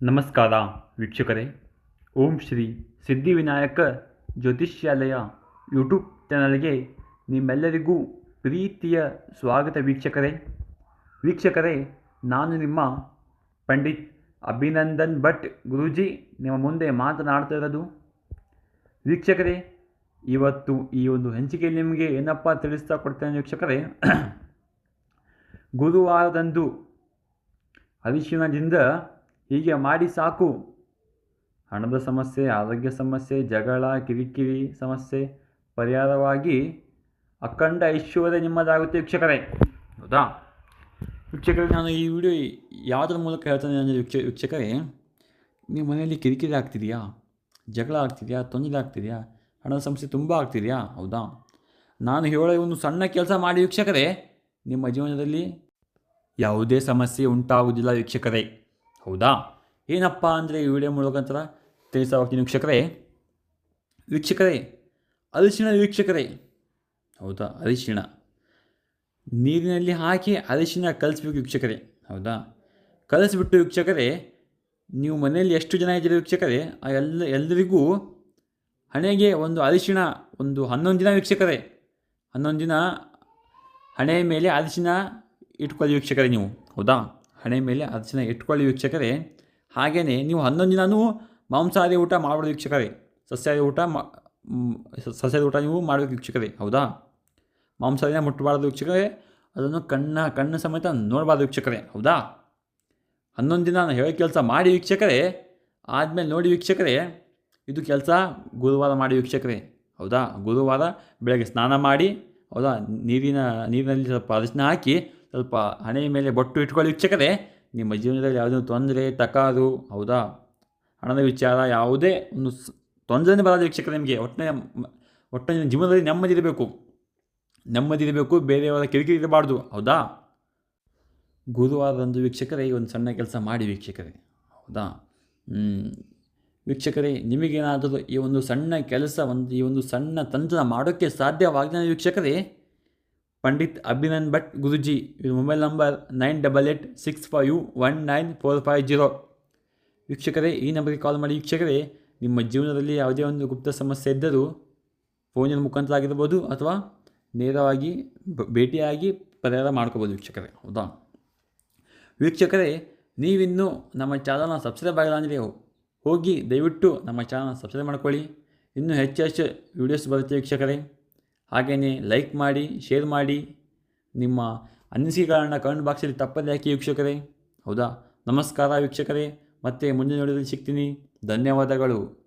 ನಮಸ್ಕಾರ ವೀಕ್ಷಕರೇ. ಓಂ ಶ್ರೀ ಸಿದ್ಧಿವಿನಾಯಕ ಜ್ಯೋತಿಷ್ಯಾಲಯ ಯೂಟ್ಯೂಬ್ ಚಾನಲ್ಗೆ ನಿಮ್ಮೆಲ್ಲರಿಗೂ ಪ್ರೀತಿಯ ಸ್ವಾಗತ ವೀಕ್ಷಕರೇ. ವೀಕ್ಷಕರೇ, ನಾನು ನಿಮ್ಮ ಪಂಡಿತ್ ಅಭಿನಂದನ್ ಭಟ್ ಗುರೂಜಿ ನಿಮ್ಮ ಮುಂದೆ ಮಾತನಾಡ್ತಾ ಇರೋದು. ವೀಕ್ಷಕರೇ, ಇವತ್ತು ಈ ಒಂದು ಹಂಚಿಕೆಯಲ್ಲಿ ನಿಮಗೆ ಏನಪ್ಪ ತಿಳಿಸ್ತಾ ಕೊಡ್ತೇನೆ ವೀಕ್ಷಕರೇ. ಗುರುವಾರದಂದು ಅರಿಶಿಣದಿಂದ ಹೀಗೆ ಮಾಡಿ ಸಾಕು. ಹಣದ ಸಮಸ್ಯೆ, ಆರೋಗ್ಯ ಸಮಸ್ಯೆ, ಜಗಳ, ಕಿರಿಕಿರಿ ಸಮಸ್ಯೆ, ಪರಿಹಾರವಾಗಿ ಅಖಂಡ ಐಶ್ವರ್ಯ ನಿಮ್ಮದಾಗುತ್ತೆ ವೀಕ್ಷಕರೇ. ಹೌದಾ? ವೀಕ್ಷಕರೇ, ನಾನು ಈ ವಿಡಿಯೋ ಯಾವುದರ ಮೂಲಕ ಹೇಳ್ತೇನೆ ಅಂದರೆ ವೀಕ್ಷ, ವೀಕ್ಷಕರೇ, ನೀವು ಮನೆಯಲ್ಲಿ ಕಿರಿಕಿರಿ ಆಗ್ತಿದೆಯಾ? ಜಗಳ ಆಗ್ತಿದೆಯಾ? ತೊಂದರೆ ಆಗ್ತಿದೆಯಾ? ಹಣದ ಸಮಸ್ಯೆ ತುಂಬ ಆಗ್ತಿದೆಯಾ? ಹೌದಾ? ನಾನು ಹೇಳೋ ಒಂದು ಸಣ್ಣ ಕೆಲಸ ಮಾಡಿ ವೀಕ್ಷಕರೇ, ನಿಮ್ಮ ಜೀವನದಲ್ಲಿ ಯಾವುದೇ ಸಮಸ್ಯೆ ಉಂಟಾಗುವುದಿಲ್ಲ ವೀಕ್ಷಕರೇ. ಹೌದಾ? ಏನಪ್ಪ ಅಂದರೆ ಈ ವಿಡಿಯೋ ಮುಳುಗಂತರ ತಿಳಿಸ್ತಾ ಹೋಗ್ತೀನಿ ವೀಕ್ಷಕರೇ ವೀಕ್ಷಕರೇ, ಅರಿಶಿಣ ವೀಕ್ಷಕರೇ. ಹೌದಾ? ಅರಿಶಿಣ. ನೀರಿನಲ್ಲಿ ಹಾಕಿ ಅರಿಶಿಣ ಕಲಿಸ್ಬೇಕು ವೀಕ್ಷಕರೇ. ಹೌದಾ? ಕಲಿಸ್ಬಿಟ್ಟು ವೀಕ್ಷಕರೇ, ನೀವು ಮನೆಯಲ್ಲಿ ಎಷ್ಟು ಜನ ಇದ್ದೀರಿ ವೀಕ್ಷಕರೇ? ಆ ಎಲ್ಲ, ಎಲ್ಲರಿಗೂ ಹಣೆಗೆ ಒಂದು ಅರಿಶಿಣ, ಒಂದು ಹನ್ನೊಂದು ದಿನ ವೀಕ್ಷಕರೇ. ಹನ್ನೊಂದು ದಿನ ಹಣೆಯ ಮೇಲೆ ಅರಿಶಿಣ ಇಟ್ಕೊಳ್ಳಿ ವೀಕ್ಷಕರೇ ನೀವು. ಹೌದಾ? ಹಣೆ ಮೇಲೆ ಅದನ್ನು ಇಟ್ಕೊಳ್ಳಿ ವೀಕ್ಷಕರೇ. ಹಾಗೆಯೇ ನೀವು ಹನ್ನೊಂದು ದಿನವೂ ಮಾಂಸಾಹಾರಿ ಊಟ ಮಾಡಬಾರ್ದು ವೀಕ್ಷಕರೇ. ಸಸ್ಯಾಹಾರಿ ಊಟ ಮಾ ಸಸ್ಯದ ಊಟ ನೀವು ಮಾಡಬೇಕು ವೀಕ್ಷಕರೇ, ಹೌದಾ? ಮಾಂಸಾಹಾರಿನ ಮುಟ್ಟಬಾರ್ದು ವೀಕ್ಷಕರೇ, ಅದನ್ನು ಕಣ್ಣ, ಕಣ್ಣು ಸಮೇತ ನೋಡಬಾರ್ದು ವೀಕ್ಷಕರೇ, ಹೌದಾ? ಹನ್ನೊಂದು ದಿನ ನಾನು ಹೇಳೋ ಕೆಲಸ ಮಾಡಿ ವೀಕ್ಷಕರೇ, ಆದಮೇಲೆ ನೋಡಿ ವೀಕ್ಷಕರೇ, ಇದು ಕೆಲಸ ಗುರುವಾರ ಮಾಡಿ ವೀಕ್ಷಕರೇ, ಹೌದಾ? ಗುರುವಾರ ಬೆಳಗ್ಗೆ ಸ್ನಾನ ಮಾಡಿ, ಹೌದಾ? ನೀರಿನ, ನೀರಿನಲ್ಲಿ ಸ್ವಲ್ಪ ಅರಿಶಿನ ಹಾಕಿ ಸ್ವಲ್ಪ ಹಣೆಯ ಮೇಲೆ ಬೊಟ್ಟು ಇಟ್ಕೊಳ್ಳಿ. ವೀಕ್ಷಕರೇ ನಿಮ್ಮ ಜೀವನದಲ್ಲಿ ಯಾವುದೇ ತೊಂದರೆ ತಕಾದು ಹೌದಾ? ಹಣದ ವಿಚಾರ ಯಾವುದೇ ಒಂದು ತೊಂದರೆ ತೊಂದರೆನೇ ಬರೋದು ವೀಕ್ಷಕರು, ನಿಮಗೆ ಒಟ್ಟಿನ ಒಟ್ಟಿನ ಜೀವನದಲ್ಲಿ ನೆಮ್ಮದಿ ಇರಬೇಕು. ನೆಮ್ಮದಿ ಇರಬೇಕು, ಬೇರೆಯವರ ಕಿರಿಕಿರಿ ಇರಬಾರ್ದು, ಹೌದಾ? ಗುರುವಾರದಂದು ವೀಕ್ಷಕರೇ, ಈ ಒಂದು ಸಣ್ಣ ಕೆಲಸ ಮಾಡಿ ವೀಕ್ಷಕರೇ, ಹೌದಾ. ವೀಕ್ಷಕರೇ, ನಿಮಗೇನಾದರೂ ಈ ಒಂದು ಸಣ್ಣ ಕೆಲಸ ಒಂದು ಈ ಒಂದು ಸಣ್ಣ ತಂತ್ರ ಮಾಡೋಕ್ಕೆ ಸಾಧ್ಯವಾಗದ ವೀಕ್ಷಕರೇ ಪಂಡಿತ್ ಅಭಿನಂದ್ ಭಟ್ ಗುರುಜಿ ಇವ್ರ mobile number nine double eight six five one nine four five zero. ವೀಕ್ಷಕರೇ, ಈ ನಂಬರ್ಗೆ ಕಾಲ್ ಮಾಡಿ ವೀಕ್ಷಕರೇ, ನಿಮ್ಮ ಜೀವನದಲ್ಲಿ ಯಾವುದೇ ಒಂದು ಗುಪ್ತ ಸಮಸ್ಯೆ ಇದ್ದರೂ ಫೋನಿನ ಮುಖಾಂತರ ಆಗಿರ್ಬೋದು ಅಥವಾ ನೇರವಾಗಿ ಭೇಟಿಯಾಗಿ ಪರಿಹಾರ ಮಾಡ್ಕೋಬೋದು ವೀಕ್ಷಕರೇ, ಹೌದಾ? ವೀಕ್ಷಕರೇ, ನೀವಿನ್ನೂ ನಮ್ಮ ಚಾನಲ್ನ ಸಬ್ಸ್ಕ್ರೈಬ್ ಆಗಿಲ್ಲ ಅಂದರೆ ಹೋಗಿ ದಯವಿಟ್ಟು ನಮ್ಮ ಚಾನಲ್ನ ಸಬ್ಸ್ಕ್ರೈಬ್ ಮಾಡ್ಕೊಳ್ಳಿ. ಇನ್ನೂ ಹೆಚ್ಚು ಹೆಚ್ಚು ವೀಡಿಯೋಸ್ ಬರುತ್ತೆ ವೀಕ್ಷಕರೇ. ಹಾಗೆಯೇ ಲೈಕ್ ಮಾಡಿ ಶೇರ್ ಮಾಡಿ ನಿಮ್ಮ ಅನಿಸಿಕೆಗಳನ್ನು ಕಮೆಂಟ್ ಬಾಕ್ಸಲ್ಲಿ ತಪ್ಪದೇ ಹಾಕಿ ವೀಕ್ಷಕರೇ. ಹೌದಾ? ನಮಸ್ಕಾರ ವೀಕ್ಷಕರೇ. ಮತ್ತೆ ಮುಂದಿನ ವಿಡಿಯೋದಲ್ಲಿ ಸಿಗ್ತೀನಿ. ಧನ್ಯವಾದಗಳು.